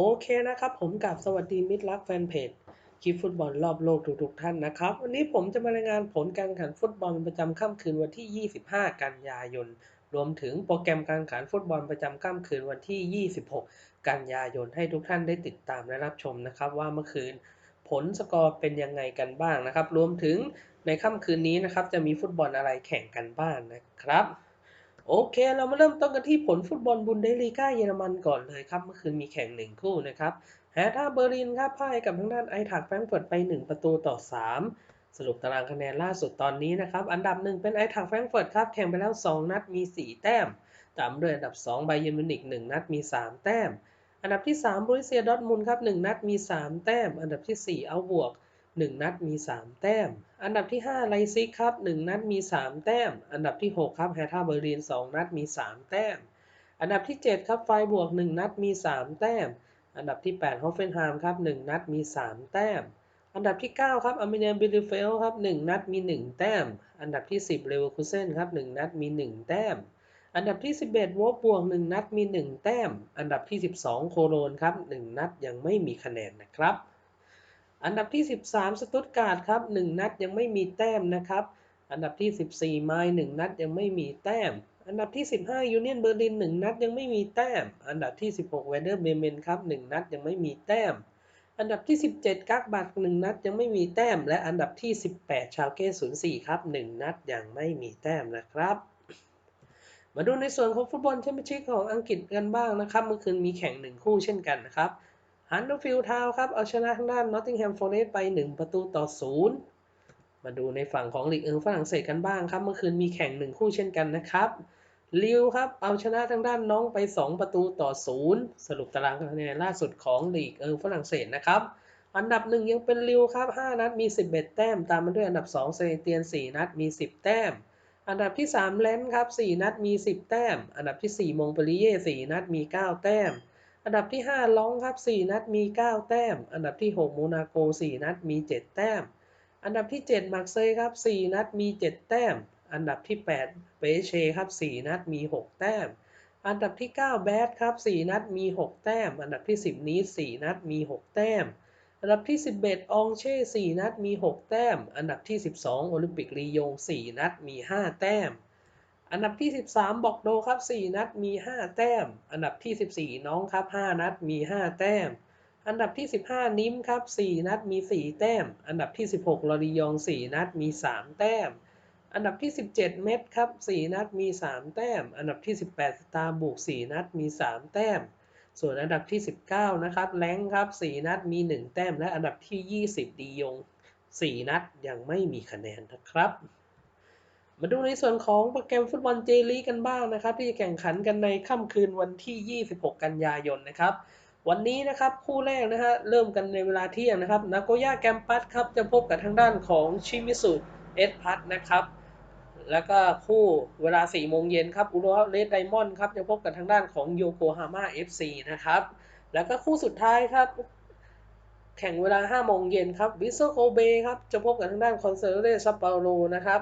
โอเคนะครับ ผมกับสวัสดีมิตรรักแฟนเพจคลิปฟุตบอลรอบโลกทุกๆท่านนะครับ วันนี้ผมจะมารายงานผลการแข่งขันฟุตบอลประจำค่ำคืนวันที่ 25 กันยายน รวมถึงโปรแกรมการแข่งขันฟุตบอลประจำค่ำคืนวันที่ 26 กันยายนให้ทุกท่านได้ติดตามและรับชมนะครับว่าเมื่อคืนผลสกอร์เป็นยังไงกันบ้างนะครับ รวมถึงในค่ำคืนนี้นะครับจะมีฟุตบอลอะไรแข่งกันบ้างนะครับ โอเค เรามาเริ่มต้นกันที่ผลฟุตบอลบุนเดสลีกาเยอรมันก่อนเลยครับ เมื่อคืนมีแข่งหนึ่งคู่นะครับแฮท่าเบอร์ลินครับพ่ายกับทางด้านไอถักแฟรงเฟิร์ตไป 1 ประตูต่อ 3 สรุปตารางคะแนนล่าสุดตอนนี้นะครับ อันดับหนึ่งเป็นไอถักแฟรงเฟิร์ตครับ แข่งไปแล้ว 2 นัดมี 4 แต้ม ตามด้วยอันดับ2ไบเยอร์มิวนิก1นัดมี 3 แต้ม อันดับที่3บรูเซียดอทมุนครับ1นัดมี 3 แต้ม อันดับที่4เอาบวก 1 นัดมี 3 แต้ม อันดับที่ 5 ไลซิกครับ 1 นัดมี 3 แต้ม อันดับที่ 6 ครับแฮท่าเบอร์ลิน 2 นัดมี 3 แต้ม อันดับที่ 7 ครับไฟบวก 1 นัดมี 3 แต้ม อันดับที่ 8 ฮอฟเฟนไฮม์ครับ 1 นัดมี 3 แต้ม อันดับที่ 9 ครับอเมเนียบิลเฟลครับ 1 นัดมี 1 แต้ม อันดับที่ 10 เลเวอร์คูเซนครับ 1 นัดมี 1 แต้มอันดับที่ 11วอลบวก 1 นัดมี 1 แต้ม อันดับที่ 12 โคโลนครับ 1 นัดยังไม่มีคะแนนนะครับ อันดับที่ 13 สตุตการ์ดครับ 1 นัดยังไม่มีแต้มนะครับ อันดับที่ 14 ไมล์1นัดยังไม่มีแต้ม อันดับที่ 15 ยูเนียนเบอร์ลิน 1 นัดยังไม่มีแต้ม อันดับที่ 16 เวเดอร์เบเมนครับ 1 นัดยังไม่มีแต้ม อันดับที่ 17 กักบัต1นัดยังไม่มีแต้ม และอันดับที่ 18 ชาวเก้04 ครับ 1 นัดยังไม่มีแต้มนะครับมาดูในส่วนของฟุตบอลแชมเปี้ยนชิพของอังกฤษกันบ้างนะครับ เมื่อคืนมีแข่ง1คู่เช่นกันนะครับ ฮันเดอร์ฟิลด์ทาวครับ เอาชนะทางด้านนอตติงแฮมฟอร์เรสต์ไป 1 ประตูต่อ 0 มาดูในฝั่งของลีกเอิงฝรั่งเศสกันบ้างครับ เมื่อคืนมีแข่ง 1 คู่เช่นกันนะครับลิวครับ เอาชนะทางด้านน้องไป 2 ประตูต่อ 0 สรุปตารางคะแนนล่าสุดของลีกเอิงฝรั่งเศสนะครับ อันดับ 1 ยังเป็นลิวครับ 5 นัดมี 11 แต้ม ตามมาด้วยอันดับ 2 เซเตียน 4 นัดมี 10 แต้ม อันดับที่3แลนด์ครับ 4 นัดมี 10 แต้ม อันดับที่ 4 มงเปรีเย่4นัดมี 9 แต้ม อันดับที่ 5ลองครับ 4 นัดมี 9 แต้ม อันดับที่ 6 โมนาโก 4 นัดมี 7 แต้ม อันดับที่ 7มาร์เซย์ครับ 4 นัดมี 7 แต้ม อันดับที่ 8 เปเชครับ 4 นัดมี 6 แต้ม อันดับที่ 9 แบดครับ 4 นัดมี 6 แต้ม อันดับที่ 10 นีส4นัดมี 6 แต้ม อันดับที่ 11อองเช่ 4 นัดมี 6 แต้ม อันดับที่ 12 โอลิมปิกลียง 4 นัดมี 5 แต้ม อันดับที่ 13 บอกโดครับ 4 นัดมี 5 แต้ม อันดับที่ 14 น้องครับ 5 นัดมี 5 แต้ม อันดับที่ 15 นิ้มครับ 4 นัดมี 4 แต้ม อันดับที่ 16ลอริยอง 4 นัดมี 3 แต้ม อันดับที่ 17 เม็ดครับ 4 นัดมี 3 แต้ม อันดับที่ 18 สตาร์บุก 4 นัดมี 3 แต้ม ส่วนอันดับที่ 19 นะครับแรงครับ 4 นัดมี 1 แต้ม และอันดับที่ 20 ดียง 4 นัดยังไม่มีคะแนนนะครับ มาดูในส่วนของโปรแกรมฟุตบอลเจลีกันบ้างนะครับ ที่จะแข่งขันกันในค่ำคืนวันที่ 26 กันยายนนะครับ วันนี้นะครับคู่แรกนะฮะเริ่มกันในเวลาเที่ยงนะครับนาโกย่าแกมปัสครับจะพบกับทางด้านของชิมิสุเอสพัทนะครับ แล้วก็คู่เวลา 4 โมงเย็นครับอุรุเรสไดมอนด์ครับจะพบกับทางด้านของโยโกฮาม่า FC นะครับ แล้วก็คู่สุดท้ายครับแข่งเวลา 5 โมงเย็นครับวิสโซโคเบครับจะพบกับทางด้านคอนเซอร์เรซัปเปโรนะครับ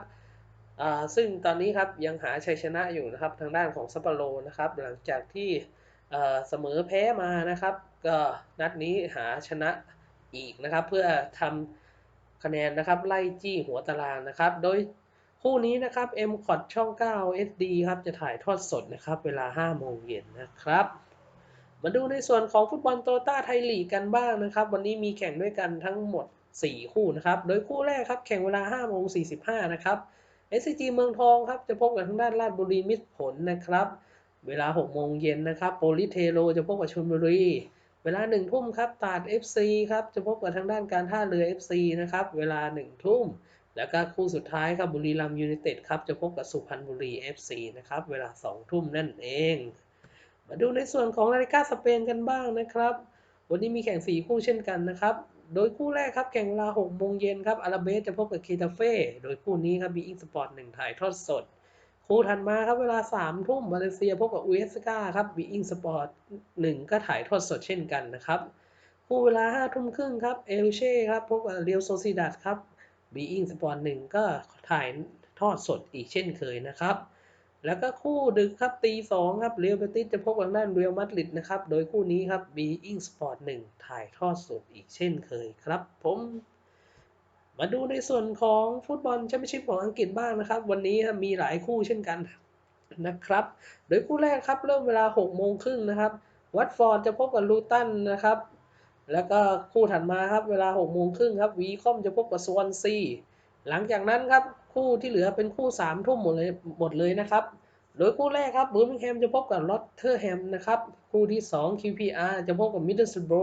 ซึ่งตอนนี้ครับยังหาชัยชนะอยู่นะครับทางด้านของซัปเปโรนะครับ หลังจากที่เสมอแพ้มานะครับ ก็นัดนี้หาชนะอีกนะครับ เพื่อทำคะแนนนะครับไล่จี้หัวตารางนะครับ โดยคู่นี้นะครับ m c o t ช่อง 9 SD ครับจะถ่ายทอดสดนะครับ เวลา 5 โมงเย็นนะครับ มาดูในส่วนของฟุตบอลโตต้าไทยลีกกันบ้างนะครับ วันนี้มีแข่งด้วยกันทั้งหมด 4 คู่นะครับ โดยคู่แรกครับแข่งเวลา5โมง45นะครับ SCG เมืองทองครับ จะพบกับทางด้านราชบุรีมิตรผลนะครับ เวลา6โมงเย็นนะครับ โปลิเทโรจะพบกับชลบุรี เวลา1ทุ่มครับ ตาด FC ครับ จะพบกับทางด้านการท่าเรือ FC นะครับ เวลา1ทุ่ม แล้วก็คู่สุดท้ายครับ บุรีรัมย์ยูไนเต็ดครับ จะพบกับสุพรรณบุรี FC นะครับ เวลา2ทุ่มนั่นเอง มาดูในส่วนของนาฬิกาสเปนกันบ้างนะครับ วันนี้มีแข่ง4คู่เช่นกันนะครับ โดยคู่แรกครับแข่งเวลา6โมงเย็นครับอาราเบสจะพบกับเคตาเฟ่โดยคู่นี้ครับบีอิงสปอร์ต1ถ่ายทอดสด คู่ถัดมาครับเวลา3ทุ่มมาเลเซียพบกับอุเอสกาครับบีอิงสปอร์ต1ก็ถ่ายทอดสดเช่นกันนะครับ คู่เวลา5ทุ่มครึ่งครับเอลเช่ครับพบกับเรียวโซซิดัสครับบีอิงสปอร์ต1ก็ถ่ายทอดสดอีกเช่นเคยนะครับ แล้วก็คู่ดึกครับตีสองครับเรียวเบติสจะพบกับด้านเรียลมาดริดนะครับ โดยคู่นี้ครับ b ีอิงสปอร์ตหนึ่งถ่ายทอดสดอีกเช่นเคยครับ ผม มาดูในส่วนของฟุตบอลแชมเปี้ยนชิพของอังกฤษบ้างนะครับ วันนี้มีหลายคู่เช่นกันนะครับ โดยคู่แรกครับเริ่มเวลา6โมงครึ่งนะครับ วัตฟอร์ดจะพบกับลูตันนะครับ แล้วก็คู่ถัดมาครับเวลา6โมงครึ่งครับวีคอมจะพบกับสวอนซี หลังจากนั้นครับคู่ที่เหลือเป็นคู่3ทุ่มหมดเลยหมดเลยนะครับ โดยคู่แรกครับเบอร์มิงแฮมจะพบกับลอตเทอร์แฮมนะครับ คู่ที่ 2 QPR จะพบกับมิดเดิลสโบร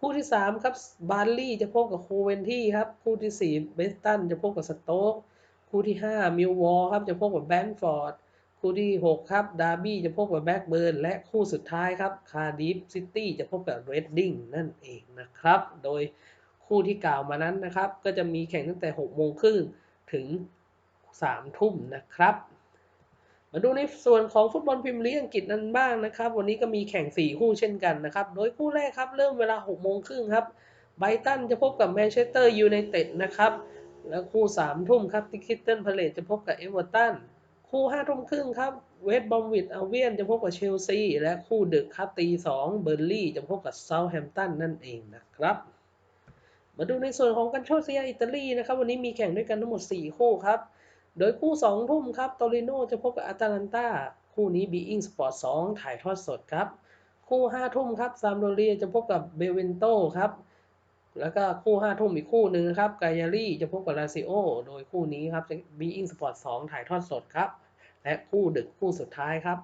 คู่ที่ 3 ครับบาร์ลี่จะพบกับโคเวนที่ครับ คู่ที่4เบสตันจะพบกับสโต๊กคู่ที่ 5 มิลวอลครับจะพบกับแบนฟอร์ดคู่ที่ 6 ครับดาร์บี้จะพบกับแบ็กเบิร์นและคู่สุดท้ายครับคาร์ดิฟซิตี้จะพบกับเรดดิ้งนั่นเองนะครับ โดย คู่ที่กล่าวมานั้นนะครับ ก็จะมีแข่งตั้งแต่6โมงครึ่งถึง3ทุ่มนะครับ มาดูในส่วนของฟุตบอลพรีเมียร์ลีกอังกฤษนั้นบ้างนะครับ วันนี้ก็มีแข่ง 4 คู่เช่นกันนะครับ โดยคู่แรกครับเริ่มเวลา6โมงครึ่งครับไบตันจะพบกับแมนเชสเตอร์ยูไนเต็ดนะครับแล้วคู่3ทุ่มครับทิคิตเติลพาเลตจะพบกับเอเวอร์ตันคู่5ทุ่มครึ่งครับเวสต์บอมวิดอาเวียนจะพบกับเชลซีและคู่ดึกครับตี2เบอร์ลี่จะพบกับเซาท์แฮมป์ตันนั่นเองนะครับ มาดูในส่วนของกันโชเซียอิตาลีนะครับ วันนี้มีแข่งด้วยกันทั้งหมด 4 คู่ครับ โดยคู่ 2 ทุ่มครับโตริโนจะพบกับอาตาลันตาคู่นี้บีอิงสปอร์ต2ถ่ายทอดสดครับ คู่ 5 ทุ่มครับซามโดเรียจะพบกับเบเวนโตครับ แล้วก็คู่ 5 ทุ่มอีกคู่หนึ่งครับกายารีจะพบกับลาซิโอ โดยคู่นี้ครับจะบีอิงสปอร์ต2ถ่ายทอดสดครับ และคู่ดึกคู่สุดท้ายครับ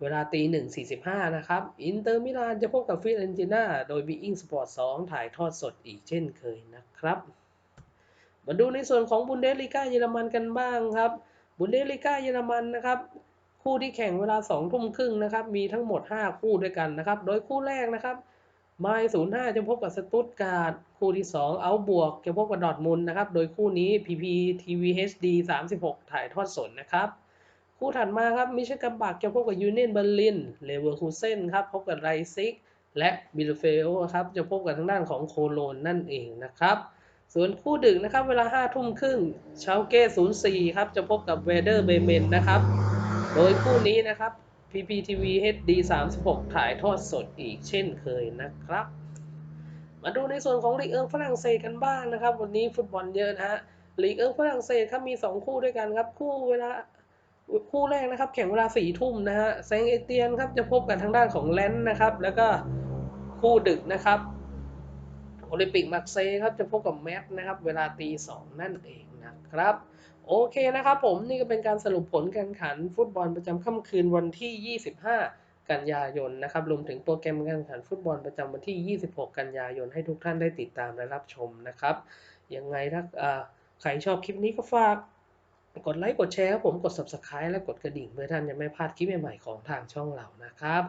เวลาตีหนึ่งสี่สิบห้านะครับ อินเตอร์มิลานจะพบกับฟิเรนติน่า โดยบีอิงสปอร์ต2ถ่ายทอดสดอีกเช่นเคยนะครับ มาดูในส่วนของบุนเดสลีกาเยอรมันกันบ้างครับ บุนเดสลีกาเยอรมันนะครับ คู่ที่แข่งเวลา2ทุ่มครึ่งนะครับ มีทั้งหมด 5 คู่ด้วยกันนะครับ โดยคู่แรกนะครับไมล์ศูนย์ห้าจะพบกับสตุตการ์ด คู่ที่ 2 เอาบวกจะพบกับดอทมุนนะครับ โดยคู่นี้ PP TV HD 36 ถ่ายทอดสดนะครับ คู่ถัดมาครับมิชกัมบักจะพบกับยูเนียนเบอร์ลินเลเวอร์คูเซนครับพบกับไรซิกและบิลเฟลครับจะพบกับทางด้านของโคโลนนั่นเองนะครับ ส่วนคู่ดึกนะครับเวลา5ทุ่มครึ่งชาเก้04ครับจะพบกับเวเดอร์เบเมนนะครับ โดยคู่นี้นะครับ PPTV HD 36 ถ่ายทอดสดอีกเช่นเคยนะครับ มาดูในส่วนของลีกเอิงฝรั่งเศสกันบ้างนะครับ วันนี้ฟุตบอลเยอะนะฮะลีกเอิงฝรั่งเศสครับมี 2 คู่ด้วยกันครับ คู่เวลา คู่แรกนะครับแข่งเวลาสี่ทุ่มนะฮะแซงเอเตียนครับจะพบกันทางด้านของแลนด์นะครับ แล้วก็คู่ดึกนะครับโอลิมปิกมักเซครับจะพบกับแมทนะครับ เวลาตีสองนั่นเองนะครับ โอเคนะครับผมนี่ก็เป็นการสรุปผลการแข่งขันฟุตบอลประจำค่ำคืนวันที่ 25 กันยายนนะครับรวมถึงโปรแกรมการแข่งขันฟุตบอลประจำวันที่ 26 กันยายนให้ทุกท่านได้ติดตามและรับชมนะครับยังไงถ้าใครชอบคลิปนี้ก็ฝาก กดไลค์กดแชร์ครับผมกด subscribe และกดกระดิ่ง เพื่อท่านจะไม่พลาดคลิปใหม่ๆของทางช่องเรานะครับ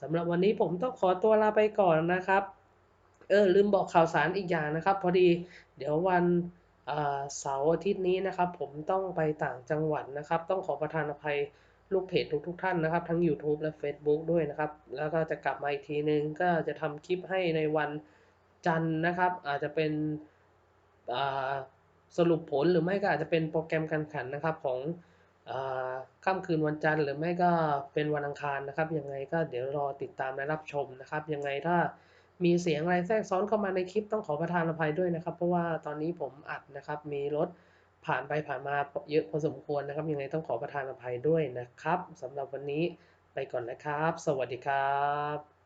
สำหรับวันนี้ผมต้องขอตัวลาไปก่อนนะครับ เออลืมบอกข่าวสารอีกอย่างนะครับ พอดีเดี๋ยววันเสาร์อาทิตย์นี้นะครับ ผมต้องไปต่างจังหวัดนะครับ ต้องขอประทานอภัยลูกเพจทุกๆท่านนะครับ ทั้ง YouTube และ Facebook ด้วยนะครับ แล้วก็จะกลับมาอีกทีนึง ก็จะทำคลิปให้ในวันจันทร์นะครับ อาจจะเป็น สรุปผลหรือไม่ก็อาจจะเป็นโปรแกรมการแข่งขันนะครับของค่ำคืนวันจันทร์หรือไม่ก็เป็นวันอังคารนะครับยังไงก็เดี๋ยวรอติดตามและรับชมนะครับ ยังไงถ้ามีเสียงอะไรแทรกซ้อนเข้ามาในคลิปต้องขอประทานอภัยด้วยนะครับ เพราะว่าตอนนี้ผมอัดนะครับมีรถผ่านไปผ่านมาเยอะพอสมควรนะครับ ยังไงต้องขอประทานอภัยด้วยนะครับสำหรับวันนี้ไปก่อนนะครับ สวัสดีครับ